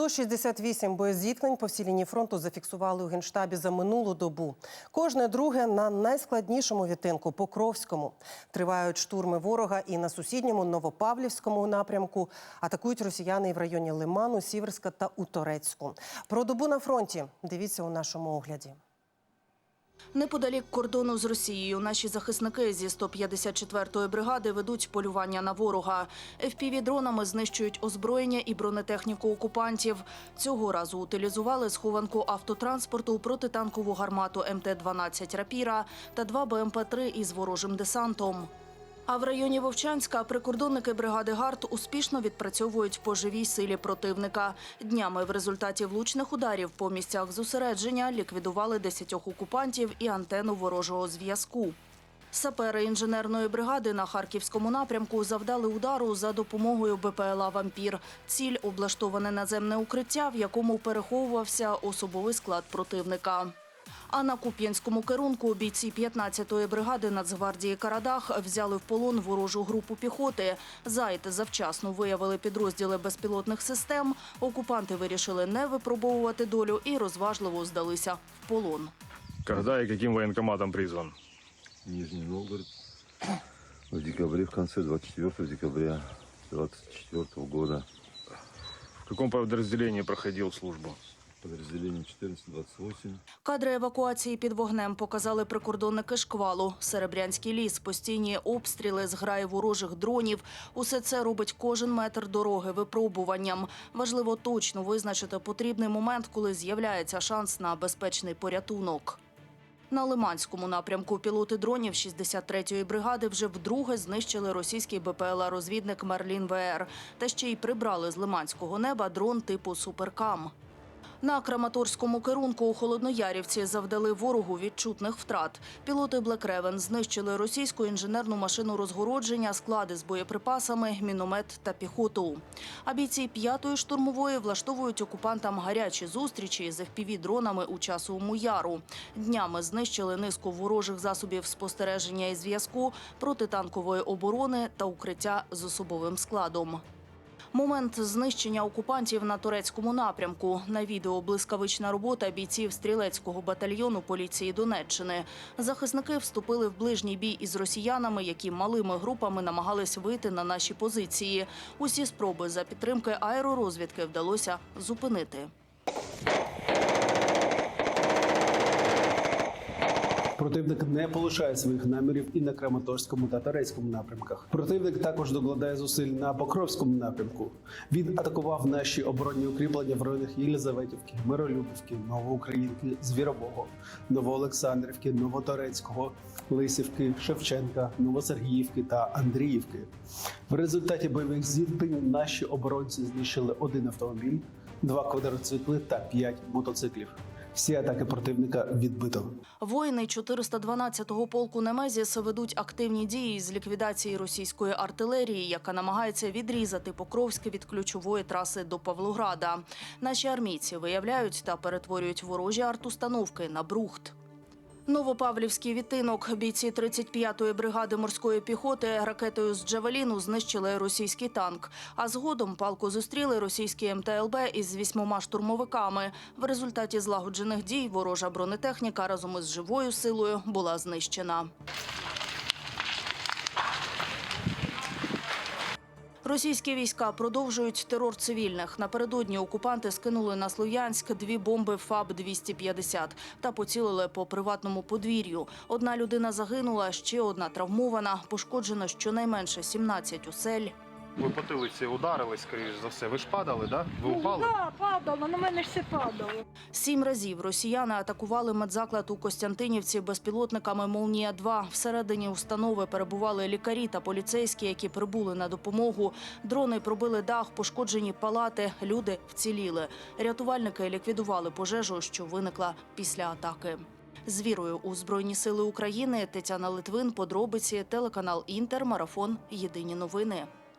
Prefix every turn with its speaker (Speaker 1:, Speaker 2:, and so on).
Speaker 1: 168 боєзіткнень по всій лінії фронту зафіксували у генштабі за минулу добу. Кожне друге на найскладнішому відтинку Покровському. Тривають штурми ворога і на сусідньому Новопавлівському напрямку. Атакують росіяни і в районі Лиману, Сіверська та у Торецьку. Про добу на фронті дивіться у нашому огляді.
Speaker 2: Неподалік кордону з Росією наші захисники зі 154-ї бригади ведуть полювання на ворога. FPV-дронами знищують озброєння і бронетехніку окупантів. Цього разу утилізували схованку автотранспорту, протитанкову гармату МТ-12 «Рапіра» та два БМП-3 із ворожим десантом. А в районі Вовчанська прикордонники бригади ГАРД успішно відпрацьовують по живій силі противника. Днями в результаті влучних ударів по місцях зосередження ліквідували 10 окупантів і антенну ворожого зв'язку. Сапери інженерної бригади на харківському напрямку завдали удару за допомогою БПЛА «Вампір». Ціль – облаштоване наземне укриття, в якому переховувався особовий склад противника. А на Куп'янському керунку бійці 15-ї бригади Нацгвардії Карадах взяли в полон ворожу групу піхоти. Зайд завчасно виявили підрозділи безпілотних систем. Окупанти вирішили не випробовувати долю і розважливо здалися в полон.
Speaker 3: Когда и каким военкоматом призван?
Speaker 4: Нижний Новгород в декабре, в конце 24 декабря 24 года.
Speaker 3: В каком подразделении проходил службу?
Speaker 4: Подразделение 1428.
Speaker 2: Кадри евакуації під вогнем показали прикордонники шквалу. Серебрянський ліс, постійні обстріли, зграї ворожих дронів. Усе це робить кожен метр дороги випробуванням. Важливо точно визначити потрібний момент, коли з'являється шанс на безпечний порятунок. На Лиманському напрямку пілоти дронів 63-ї бригади вже вдруге знищили російський БПЛА-розвідник Мерлін ВР. Та ще й прибрали з лиманського неба дрон типу Суперкам. На Краматорському керунку у Холодноярівці завдали ворогу відчутних втрат. Пілоти Raven знищили російську інженерну машину розгородження, склади з боєприпасами, міномет та піхоту. А бійці п'ятої штурмової влаштовують окупантам гарячі зустрічі з FPV-дронами у часовому яру. Днями знищили низку ворожих засобів спостереження і зв'язку, протитанкової оборони та укриття з особовим складом. Момент знищення окупантів на турецькому напрямку. На відео блискавична робота бійців стрілецького батальйону поліції Донеччини. Захисники вступили в ближній бій із росіянами, які малими групами намагались вийти на наші позиції. Усі спроби за підтримки аеророзвідки вдалося зупинити.
Speaker 5: Противник не полишає своїх намірів і на Краматорському та Торецькому напрямках. Противник також докладає зусиль на Покровському напрямку. Він атакував наші оборонні укріплення в районах Єлизаветівки, Миролюбівки, Новоукраїнки, Звіробого, Новоолександрівки, Новоторецького, Лисівки, Шевченка, Новосергіївки та Андріївки. В результаті бойових зіткнень наші оборонці знищили один автомобіль, два квадроцикли та п'ять мотоциклів. Всі атаки противника відбито.
Speaker 2: Воїни 412-го полку Немезіс ведуть активні дії з ліквідації російської артилерії, яка намагається відрізати Покровське від ключової траси до Павлограда. Наші армійці виявляють та перетворюють ворожі артустановки на брухт. Новопавлівський відтинок. Бійці 35-ї бригади морської піхоти ракетою з Джавеліну знищили російський танк. А згодом палку зустріли російські МТЛБ із вісьмома штурмовиками. В результаті злагоджених дій ворожа бронетехніка разом із живою силою була знищена. Російські війська продовжують терор цивільних. Напередодні окупанти скинули на Слов'янськ дві бомби ФАБ-250 та поцілили по приватному подвір'ю. Одна людина загинула, ще одна травмована. Пошкоджено щонайменше 17 осель.
Speaker 3: Ви потилиці ударились, скоріш за все. Ви ж падали, да? Ви упали?
Speaker 6: Так, падало, на мене ж все падало.
Speaker 2: Сім разів росіяни атакували медзаклад у Костянтинівці безпілотниками «Молнія-2». Всередині установи перебували лікарі та поліцейські, які прибули на допомогу. Дрони пробили дах, пошкоджені палати. Люди вціліли. Рятувальники ліквідували пожежу, що виникла після атаки. З вірою у Збройні сили України Тетяна Литвин, подробиці, телеканал Інтер, марафон. Єдині новини.